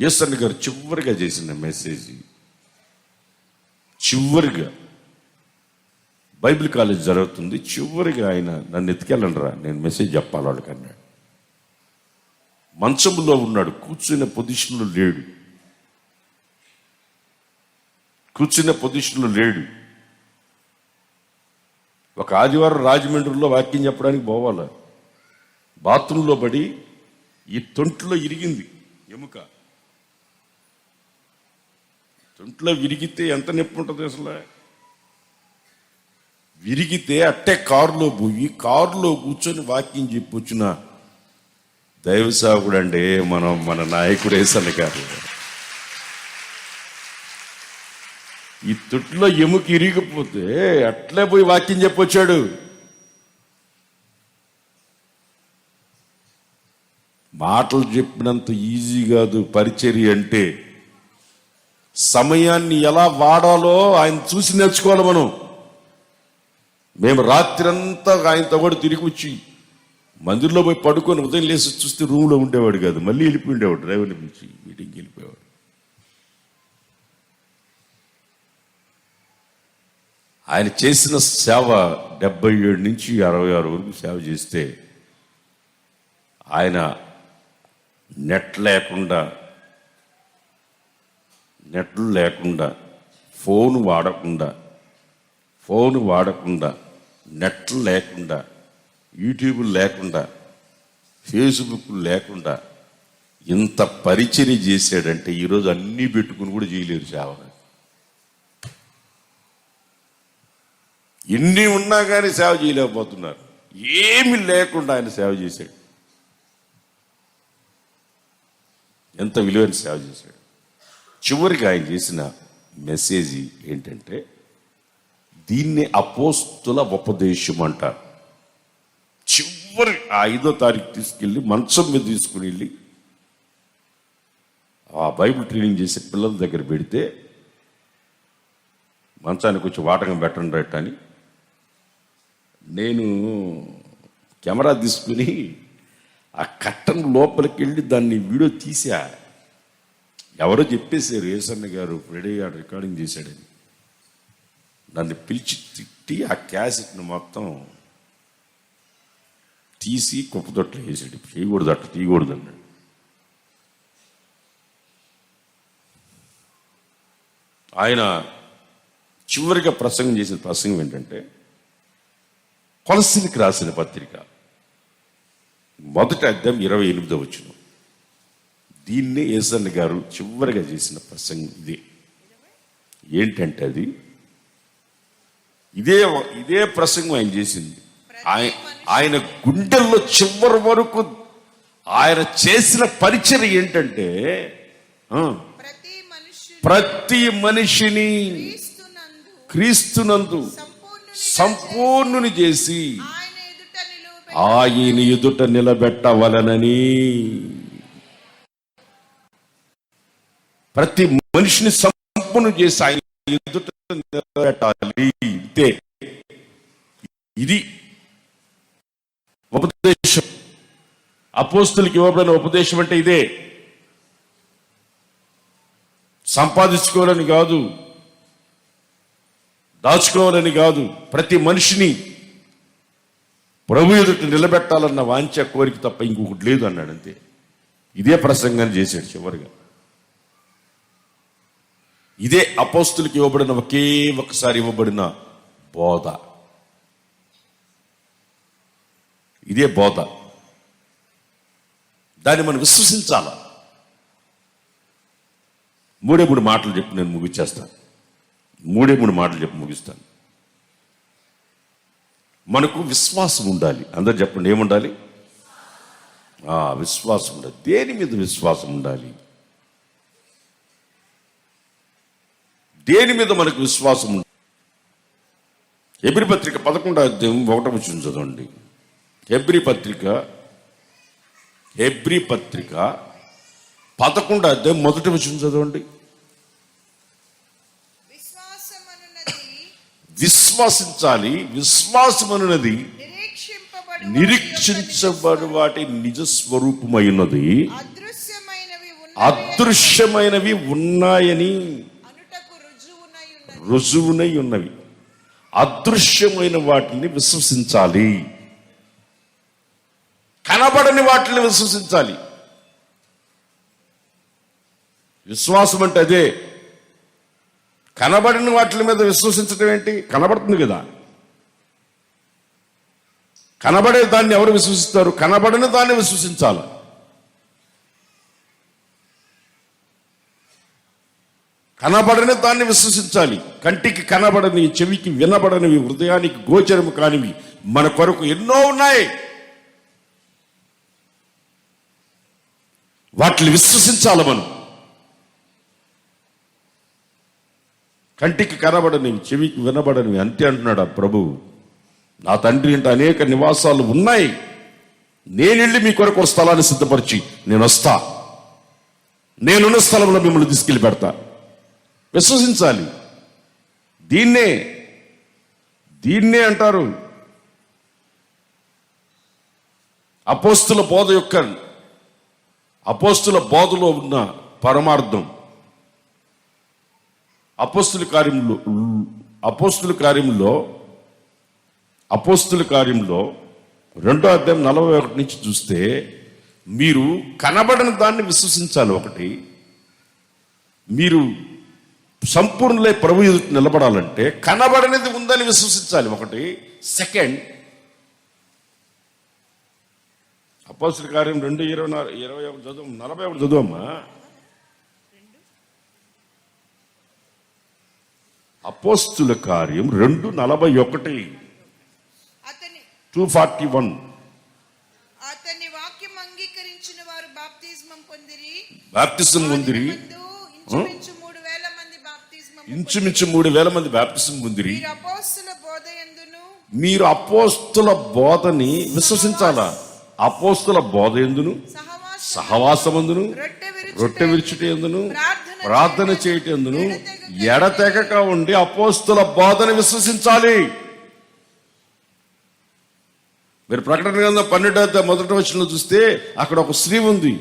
యేసన్న గారు చివరిగా చేసిన మెసేజ్ చివరిగా. బైబిల్ కాలేజ్ జరుగుతుంది. చివరిగా ఆయన నన్ను ఎత్తుకెళ్ళండి రా నేను మెసేజ్ చెప్పాలి వాళ్ళకి అన్నాడు. మంచంలో ఉన్నాడు కూర్చునే పొజిషన్లో లేడు. కూర్చునే పొజిషన్లో లేడు. ఒక ఆదివారం రాజమండ్రిలో వాక్యం చెప్పడానికి పోవాలి? బాత్రూంలో పడి ఈ తొంట్లో ఇరిగింది ఎముక. తొంట్లో విరిగితే ఎంత నొప్పి ఉంటుంది అసలు? విరిగితే అట్టే కారులో పోయి కారులో కూర్చొని వాక్యం చెప్పొచ్చిన? దైవ సాగుడు అంటే మనం మన నాయకుడు వేసన్న గారు ఈ తొట్టులో ఎముక ఇరిగిపోతే అట్లే పోయి వాక్యం చెప్పొచ్చాడు. మాటలు చెప్పినంత ఈజీ కాదు పరిచర్య అంటే సమయాన్ని ఎలా వాడాలో ఆయన చూసి నేర్చుకోవాలి మనం. మేము రాత్రంతా ఆయనతో కూడా తిరిగి వచ్చి మందిర్లో పోయి పడుకొని ఉదయం లేసి చూస్తే రూమ్లో ఉండేవాడు కాదు. మళ్ళీ వెళ్ళిపోయి ఉండేవాడు డ్రైవర్ని పిలిచి మీటింగ్కి వెళ్ళిపోయేవాడు. ఆయన చేసిన సేవ డెబ్బై ఏడు నుంచి అరవై ఆరు వరకు సేవ చేస్తే ఆయన నెట్ లేకుండా నెట్లు లేకుండా ఫోన్ వాడకుండా ఫోన్ వాడకుండా నెట్లు లేకుండా యూట్యూబ్ లేకుండా ఫేస్బుక్ లేకుండా ఇంత పరిచర్య చేశాడంటే ఈరోజు అన్నీ పెట్టుకుని కూడా చేయలేరు సేవ ఎన్ని ఉన్నా కానీ సేవ చేయలేకపోతున్నారు. ఏమి లేకుండా ఆయన సేవ చేశాడు. ఎంత విలువైన సేవ చేశాడు. చివరికి ఆయన చేసిన మెసేజ్ ఏంటంటే దీన్ని అపోస్తుల ఉపదేశం అంటారు. చివరి ఆ ఐదో తారీఖు తీసుకెళ్ళి మంచం మీద తీసుకుని వెళ్ళి ఆ బైబిల్ ట్రైనింగ్ చేసే పిల్లల దగ్గర పెడితే మంచానికి వచ్చి వాటకం పెట్టండి రైట్ అని నేను కెమెరా తీసుకుని ఆ కట్టం లోపలికి వెళ్ళి దాన్ని వీడియో తీసా. ఎవరో చెప్పేశారు ఏసన్న గారు ఫ్రెడీ గారు రికార్డింగ్ చేశాడని. నన్ను పిలిచి తిట్టి ఆ క్యాసెట్ను మొత్తం తీసి కుప్పతొట్లు వేసాడు. చేయకూడదు అట్ట తీయకూడదు అన్నాడు. ఆయన చివరిగా ప్రసంగం చేసిన ప్రసంగం ఏంటంటే కొలసినికి రాసిన పత్రిక మొదటి అద్దం ఇరవై ఎనిమిదో వచ్చినాం దీన్నే ఏసన్న గారు చివరిగా చేసిన ప్రసంగం ఇదే. ఏంటంటే అది? ఇదే ఇదే ప్రసంగం ఆయన చేసింది. ఆయన ఆయన గుండెల్లో చివరి వరకు ఆయన చేసిన పరిచయం ఏంటంటే ప్రతి మనిషిని క్రీస్తునందు సంపూర్ణుని చేసి ఆయన ఎదుట నిలబెట్టవలనని ప్రతి మనిషిని సంపూర్ణ చేసి ఆయన ఎదుట నిలబెట్టాలి. ఇంతే ఇది ఉపదేశం. అపోస్తులకి ఇవ్వబడిన ఉపదేశం అంటే ఇదే. సంపాదించుకోవాలని కాదు దాచుకోవాలని కాదు ప్రతి మనిషిని ప్రభు ఎదుట నిలబెట్టాలన్న వాంఛ కోరిక తప్ప ఇంకొకటి లేదు అన్నాడు అంతే. ఇదే ప్రసంగాన్ని చేశాడు చివరిగా. ఇదే అపోస్తులకి ఇవ్వబడిన ఒకే ఒకసారి ఇవ్వబడిన బోధ. ఇదే బోధ. దాన్ని మనం విశ్వసించాల? మూడే మూడు మాటలు చెప్పి నేను ముగిచ్చేస్తాను. మూడే మూడు మాటలు చెప్పి ముగిస్తాను. మనకు విశ్వాసం ఉండాలి. అందరు చెప్పండి ఏముండాలి? ఆ, విశ్వాసం ఉండాలి. దేని మీద విశ్వాసం ఉండాలి? దేని మీద మనకు విశ్వాసం ఉండాలి ఎబ్రి పత్రిక పదకొండో అధ్యాయం ఒకటో వచ్చిన చదవండి. ఎబ్రి పత్రిక ఎబ్రి పత్రిక పదకొండో అధ్యాయం మొదటి వచ్చిన చదవండి. విశ్వాసమనున్నది విశ్వసించాలి విశ్వాసం అనున్నది నిరీక్షింపబడు నిరీక్షించబడు వాటి నిజ స్వరూపమైనది. అదృశ్యమైనవి ఉన్న అదృశ్యమైనవి ఉన్నాయని. రుజువునై ఉన్నవి. అదృశ్యమైన వాటిని విశ్వసించాలి. కనబడని వాటిని విశ్వసించాలి. విశ్వాసం అంటే అదే. కనబడిన వాటి మీద విశ్వసించడం ఏంటి? కనబడుతుంది కదా. కనబడే దాన్ని ఎవరు విశ్వసిస్తారు? కనబడని దాన్ని విశ్వసించాలి. కనబడని దాన్ని విశ్వసించాలి. కంటికి కనబడని చెవికి వినబడనివి హృదయానికి గోచరము కానివి మన కొరకు ఎన్నో ఉన్నాయి. వాటిని విశ్వసించాలి మనం. కంటికి కనబడనివి చెవికి వినబడనివి అంతే అంటున్నాడు ఆ ప్రభు నా తండ్రి ఇంట అనేక నివాసాలు ఉన్నాయి. నేను వెళ్ళి మీ కొరకు ఒక స్థలాన్ని సిద్ధపరిచి నేను వస్తా నేనున్న స్థలంలో మిమ్మల్ని తీసుకెళ్ళి పెడతా. విశ్వసించాలి. దీన్నే దీన్నే అంటారు అపోస్తుల బోధ యొక్క అపోస్తుల బోధలో ఉన్న పరమార్థం. అపోస్తుల కార్యంలో అపోస్తుల కార్యంలో అపోస్తుల కార్యంలో రెండో అధ్యాయం నలభై ఒకటి నుంచి చూస్తే మీరు కనబడిన దాన్ని విశ్వసించాలి ఒకటి. మీరు సంపూర్ణలై ప్రభు ఎదుట నిలబడాలంటే కనబడనిది ఉందని విశ్వసించాలి. ఒకటి. సెకండ్ అపోస్తుల కార్యం రెండు ఇరవై నాలుగు ఇరవై ఒకటి చదువు నలభై ఒకటి చదువమ్మా అపోస్తుల కార్యం రెండు నలభై ఒకటి. టూ ఫార్టీ వన్ అతని వాక్యం అంగీకరించిన వారు బాప్తిస్మం పొందిరి. బాప్టిజం పొందిరి మందు ఇంచుమించు మూడు వేల మంది బాప్తిస్మం ఇంచుమించు మూడు వేల మంది బాప్టిజం పొందిరి. మీరు అపోస్తుల బోధ ఎందును? మీరు అపోస్తుల బోధని విశ్వసించాలా? అపోస్తుల బోధ ఎందును? సహవాస సహవాసమందును? రొట్టె విరుచుట ఎందును? ప్రార్థన చేయట ఎందును? ఎడతెగక ఉండి అపోస్తుల బోధన విశ్వసించాలి. మీరు ప్రకటన గ్రంథం పన్నెండో అధ్యాయం మొదటి వచనంలో చూస్తే అక్కడ ఒక స్త్రీ ఉంది.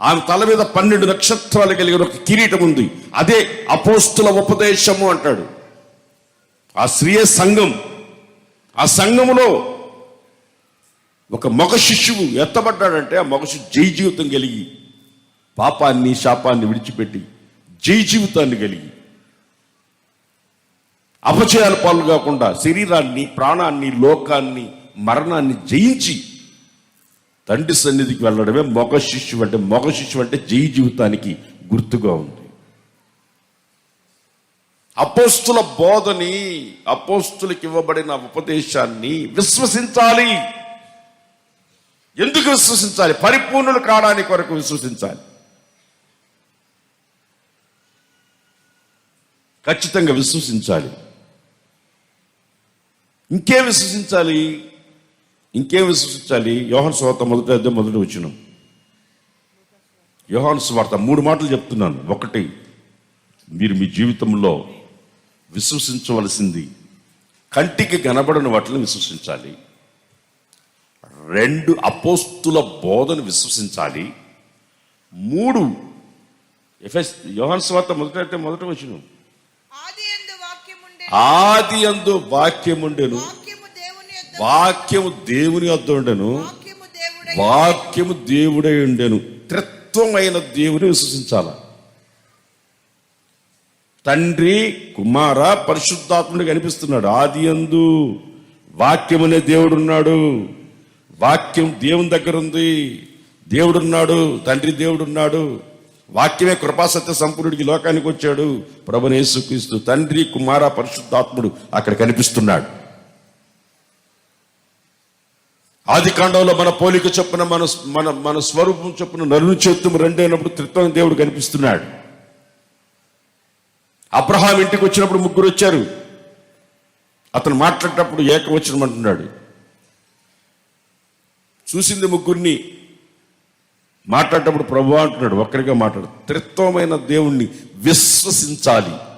ఆమె తల మీద పన్నెండు నక్షత్రాలు కలిగిన ఒక కిరీటం ఉంది. అదే అపోస్తుల ఉపదేశము అంటాడు. ఆ స్త్రీయ సంఘం ఆ సంఘములో ఒక మగ శిష్యువు ఎత్తబడ్డాడంటే ఆ మగ శిష్యు జై జీవితం కలిగి పాపాన్ని శాపాన్ని విడిచిపెట్టి జై జీవితాన్ని కలిగి. అపచయాల పాలు కాకుండా శరీరాన్ని ప్రాణాన్ని లోకాన్ని మరణాన్ని జయించి తండ్రి సన్నిధికి వెళ్ళడమే మొగ శిష్యు అంటే మగ శిష్యువు అంటే జై జీవితానికి గుర్తుగా ఉంది. అపోస్తుల బోధని అపోస్తులకి ఇవ్వబడిన ఉపదేశాన్ని విశ్వసించాలి. ఎందుకు విశ్వసించాలి? పరిపూర్ణులు కావడానికి కొరకు విశ్వసించాలి. ఖచ్చితంగా విశ్వసించాలి. ఇంకేం విశ్వసించాలి? ఇంకేం విశ్వసించాలి యోహన్ స్వార్త మొదటి అద్దె మొదటి వచ్చిన యోహాన్ స్వార్త మూడు మాటలు చెప్తున్నాను. ఒకటి మీరు మీ జీవితంలో విశ్వసించవలసింది కంటికి కనబడని వాటిని విశ్వసించాలి. రెండు అపోస్తుల బోధను విశ్వసించాలి. మూడు ఎఫ్ఎస్ యోహాన్ స్వార్త మొదట అయితే మొదట వచ్చిన ఆది ఎందు వాక్యముండెను. వాక్యము దేవుని వద్ద ఉండెను. వాక్యము దేవుడై దేవుడై ఉండెను. త్రిత్వమైన దేవుని విశ్వసించాల? తండ్రి కుమార పరిశుద్ధాత్ముడు కనిపిస్తున్నాడు ఆది అందు వాక్యమనే దేవుడున్నాడు. వాక్యం దేవుని దగ్గర ఉంది. దేవుడున్నాడు తండ్రి దేవుడున్నాడు. వాక్యమే కృపాసత్య సంపూర్ణుడికి లోకానికి వచ్చాడు. ప్రభునేసుక్రీస్తు తండ్రి కుమార పరిశుద్ధాత్ముడు అక్కడ కనిపిస్తున్నాడు. ఆది కాండంలో మన పోలిక చొప్పున మన మన మన స్వరూపం చొప్పున నరుని చేత్తు రెండైనప్పుడు త్రిత్వం దేవుడు కనిపిస్తున్నాడు. అబ్రహాం ఇంటికి వచ్చినప్పుడు ముగ్గురు వచ్చారు. అతను మాట్లాడేటప్పుడు ఏకవచనం అంటున్నాడు చూసింది ముగ్గురిని మాట్లాడేటప్పుడు ప్రభు అంటున్నాడు ఒక్కరిగా మాట్లాడు. త్రిత్వమైన దేవుణ్ణి విశ్వసించాలి.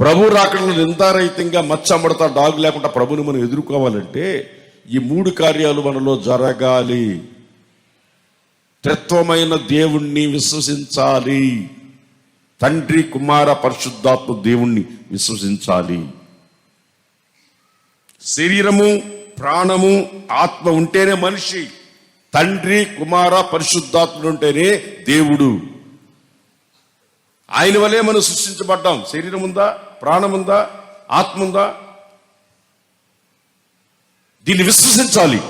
ప్రభు రాకడలో నిందారహితంగా మచ్చమడతా డాగు లేకుండా ప్రభుని మనం ఎదుర్కోవాలంటే ఈ మూడు కార్యాలు మనలో జరగాలి. త్రిత్వమైన దేవుణ్ణి విశ్వసించాలి. తండ్రి కుమార పరిశుద్ధాత్మ దేవుణ్ణి విశ్వసించాలి. శరీరము ప్రాణము ఆత్మ ఉంటేనే మనిషి. తండ్రి కుమార పరిశుద్ధాత్ముడు ఉంటేనే దేవుడు. ఆయన వలే మనం సృష్టించబడ్డాం. శరీరం ఉందా ప్రాణం ఉందా ఆత్మ ఉందా దీన్ని విశ్వసించాలి.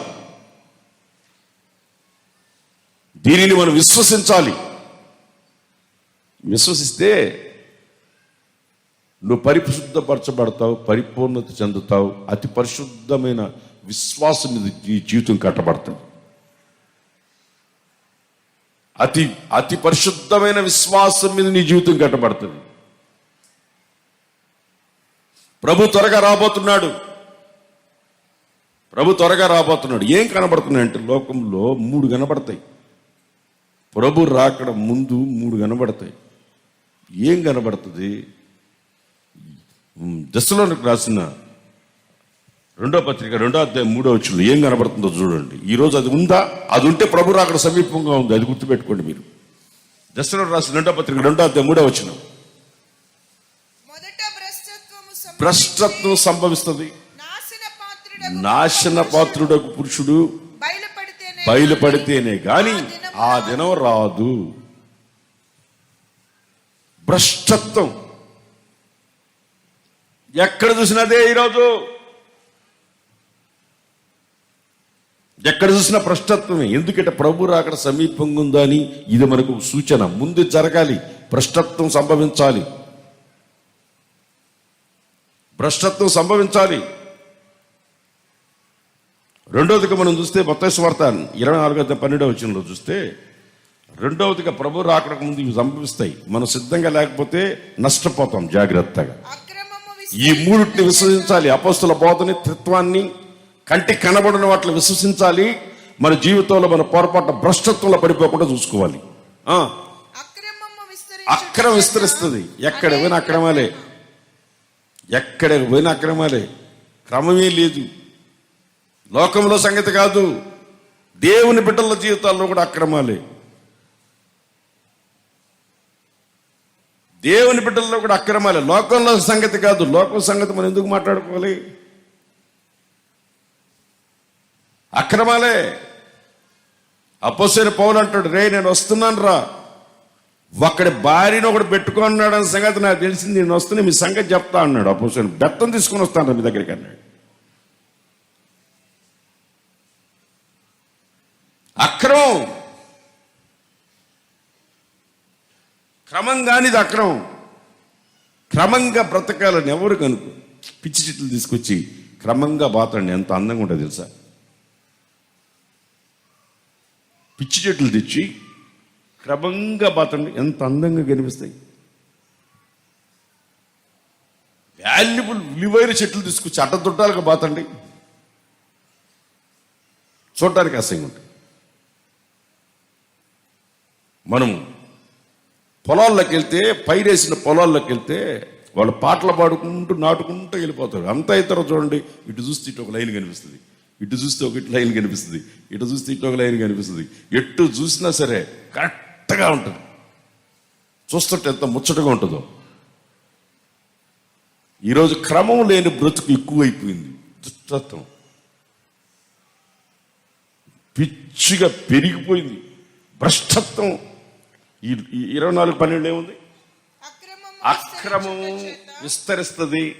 దీనిని మనం విశ్వసించాలి. విశ్వసిస్తే నువ్వు పరిశుద్ధపరచబడతావు పరిపూర్ణత చెందుతావు అతి పరిశుద్ధమైన విశ్వాసం మీద నీ జీవితం కట్టబడుతుంది అతి అతి పరిశుద్ధమైన విశ్వాసం మీద నీ జీవితం కట్టబడుతుంది. ప్రభు త్వరగా రాబోతున్నాడు. ప్రభు త్వరగా రాబోతున్నాడు. ఏం కనబడుతున్నాయి అంటే లోకంలో మూడు కనబడతాయి. ప్రభు రాకడ ముందు మూడు కనబడతాయి. ఏం కనబడుతుంది? దశలోనికి రాసిన రెండో పత్రిక రెండో అధ్యాయం మూడో వచ్చిన ఏం కనబడుతుందో చూడండి. ఈ రోజు అది ఉందా? అది ఉంటే ప్రభు రాకడ సమీపంగా ఉంది. అది గుర్తుపెట్టుకోండి మీరు. దశలో రాసిన రెండో పత్రిక రెండో అధ్యాయం మూడో వచ్చిన భ్రష్టత్వం సంభవిస్తుంది. నాశన పాత్రుడకు పురుషుడు. బయలుపడితేనే బయలుపడితేనే గాని ఆ దినం రాదు. భ్రష్టత్వం. ఎక్కడ చూసినదే ఈరోజు. ఎక్కడ చూసినా భ్రష్టత్వమే ఎందుకంటే ప్రభు రాకడ సమీపంగా ఉందని ఇది మనకు సూచన. ముందు జరగాలి. భ్రష్టత్వం సంభవించాలి. భ్రష్టత్వం సంభవించాలి. రెండవదిగా మనం చూస్తే మొత్తం స్వార్థ ఇరవై నాలుగో పన్నెండవ వచ్చినలో చూస్తే రెండవదిగా ప్రభు రాకడకు ముందు ఇవి సంభవిస్తాయి. మనం సిద్ధంగా లేకపోతే నష్టపోతాం జాగ్రత్తగా. ఈ మూడిటిని విశ్వసించాలి. అపస్తుల బోధని త్రిత్వాన్ని కంటికి కనబడిన వాటిని విశ్వసించాలి. మన జీవితంలో మన పొరపాటు భ్రష్టత్వంలో పడిపోకుండా చూసుకోవాలి. అక్రమం విస్తరిస్తుంది. ఎక్కడ పోయినా అక్రమాలే. ఎక్కడ పోయినా అక్రమాలే. క్రమమే లేదు. లోకంలో సంగతి కాదు. దేవుని బిడ్డల జీవితాల్లో కూడా అక్రమాలే. దేవుని బిడ్డల్లో కూడా అక్రమాలే. లోకంలో సంగతి కాదు. లోకం సంగతి మనం ఎందుకు మాట్లాడుకోవాలి? అక్రమాలే. అపోసైన పౌలు అంటాడు రే నేను వస్తున్నాను రా ఒక్కడి భార్యను ఒకడు పెట్టుకున్నాడు అనే సంగతి నాకు తెలిసింది. నేను వస్తున్నా మీ సంగతి చెప్తా అన్నాడు అపోసైన బెత్తం తీసుకుని వస్తాను మీ దగ్గరికి అన్నాడు. అక్రమం. క్రమంగానిది అక్రమం. క్రమంగా బ్రతకాలని ఎవరు కనుక పిచ్చి చెట్లు తీసుకొచ్చి క్రమంగా బాతండి ఎంత అందంగా ఉంటుంది తెలుసా? పిచ్చి చెట్లు తెచ్చి క్రమంగా బాతండి ఎంత అందంగా కనిపిస్తాయి. వాల్యుబుల్ విలువైన చెట్లు తీసుకొచ్చి అడ్డదుట్టాలుగా బాతండి చూడటానికి అసహ్యం ఉంటుంది. మనం పొలాల్లోకి వెళ్తే పైరేసిన పొలాల్లోకి వెళ్తే వాళ్ళు పాటలు పాడుకుంటూ నాటుకుంటూ వెళ్ళిపోతారు. అంతా ఇతర చూడండి ఇటు చూస్తే ఇటు ఒక లైన్ కనిపిస్తుంది. ఇటు చూస్తే ఒక ఇటు లైన్ కనిపిస్తుంది. ఇటు చూస్తే ఇటు ఒక లైన్ కనిపిస్తుంది. ఎటు చూసినా సరే కరెక్ట్గా ఉంటుంది. చూస్తుంటే ఎంత ముచ్చటగా ఉంటుందో. ఈరోజు క్రమం లేని బ్రతుకు ఎక్కువైపోయింది. దుష్టత్వం. పిచ్చిగా పెరిగిపోయింది. భ్రష్టత్వం. ఈ ఇరవై నాలుగు పన్నెండు ఏముంది? చేత విస్తరిస్తుంది.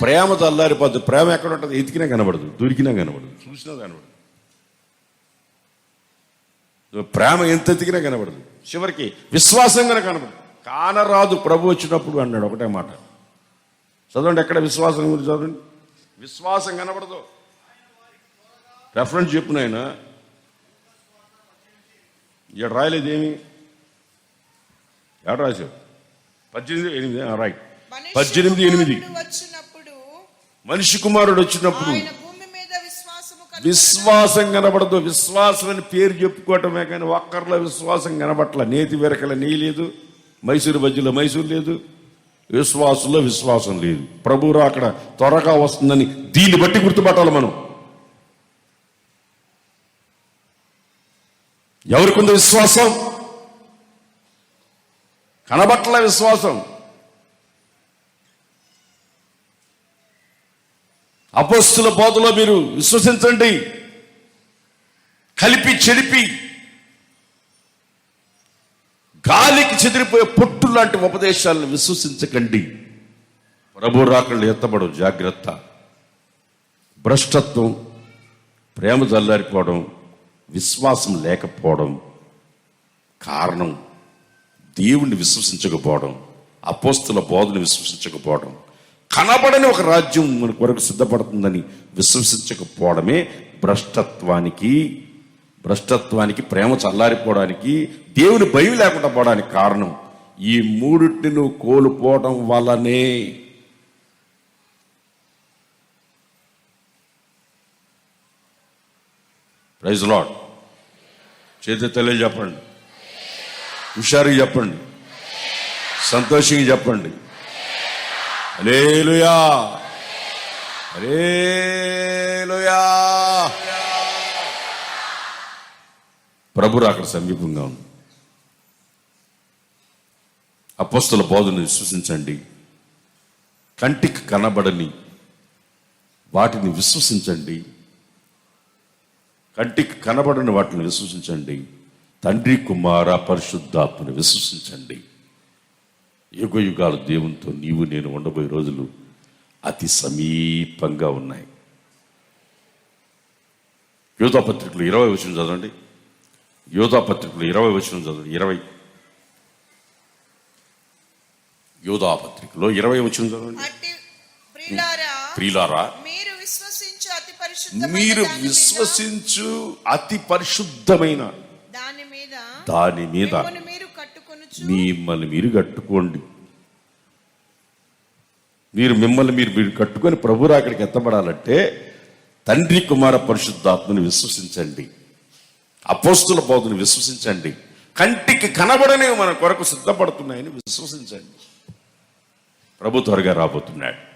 ప్రేమ చల్లారి ప్రేమ ప్రేమ ఎక్కడ ఉంటుంది? ఎతికినా కనబడదు. దొరికినా కనబడదు. చూసినా కనబడదు. ప్రేమ ఎంత ఎతికినా కనబడదు. చివరికి విశ్వాసంగా కనబడదు. కానరాదు ప్రభు వచ్చినప్పుడు అన్నాడు ఒకటే మాట. చదవండి ఎక్కడ విశ్వాసం గురించి చదవండి. విశ్వాసం కనబడదు. రెఫరెన్స్ చెప్పు నాయన. ఇక్కడ రాయలేదు ఏమి ఎక్కడ రాశావు? పద్దెనిమిది ఎనిమిది రైట్ పద్దెనిమిది ఎనిమిది. వచ్చినప్పుడు మనిషి కుమారుడు వచ్చినప్పుడు విశ్వాసం కనబడదు. విశ్వాసం అని పేరు చెప్పుకోవటమే కానీ ఒక్కరిలో విశ్వాసం కనబట్ల. నేతి వెరకల నీ లేదు మైసూరు బజ్జీలో మైసూరు లేదు విశ్వాసంలో విశ్వాసం లేదు. ప్రభు అక్కడ త్వరగా వస్తుందని దీన్ని బట్టి గుర్తుపట్టాలి మనం. ఎవరికి ఉంది విశ్వాసం? కనబట్ల విశ్వాసం. అపోస్తుల బోధలో మీరు విశ్వసించండి. కలిపి చెడిపి గాలికి చెదిరిపోయే పొట్టు లాంటి ఉపదేశాలను విశ్వసించకండి. ప్రభు రాకళ్ళు ఎత్తబడు జాగ్రత్త. భ్రష్టత్వం ప్రేమ జల్లారిపోవడం విశ్వాసం లేకపోవడం కారణం దేవుణ్ణి విశ్వసించకపోవడం అపోస్తుల బోధను విశ్వసించకపోవడం. కనబడని ఒక రాజ్యం మన కొరకు సిద్ధపడుతుందని విశ్వసించకపోవడమే భ్రష్టత్వానికి భ్రష్టత్వానికి ప్రేమ చల్లారిపోవడానికి దేవుని భయం లేకుండా పోవడానికి కారణం ఈ మూడింటిని నువ్వు కోల్పోవడం వల్లనే ప్రైజ్ లాడ్ చేతి తెలియ చెప్పండి. హుషారుగా చెప్పండి. సంతోషంగా చెప్పండి. అలేలుయా అలేలుయా ప్రభు అక్కడ సమీపంగా ఉంది. అపోస్తుల బోధను విశ్వసించండి. కంటికి కనబడని వాటిని విశ్వసించండి. కంటికి కనబడని వాటిని విశ్వసించండి. తండ్రి కుమార పరిశుద్ధాత్మని విశ్వసించండి. యుగ యుగాల దేవునితో నీవు నేను ఉండబోయే రోజులు అతి సమీపంగా ఉన్నాయి. యోధా పత్రికలు ఇరవై వచ్చిన చదవండి. యోధా పత్రికలు ఇరవై వచ్చిన చదవండి. ఇరవై. యోధా పత్రికలో ఇరవై వచ్చిన చదవండి. ప్రియులారా మీరు విశ్వసించు అతి పరిశుద్ధమైన దాని మీద- మిమ్మల్ని మీరు కట్టుకోండి. మీరు మిమ్మల్ని మీరు మీరు కట్టుకొని ప్రభురా అక్కడికి ఎత్తబడాలంటే తండ్రి కుమార పరిశుద్ధాత్మని విశ్వసించండి. అపోస్తుల బోధను విశ్వసించండి. కంటికి కనబడనే మన కొరకు సిద్ధపడుతున్నాయని విశ్వసించండి. ప్రభు త్వరగా రాబోతున్నాడు.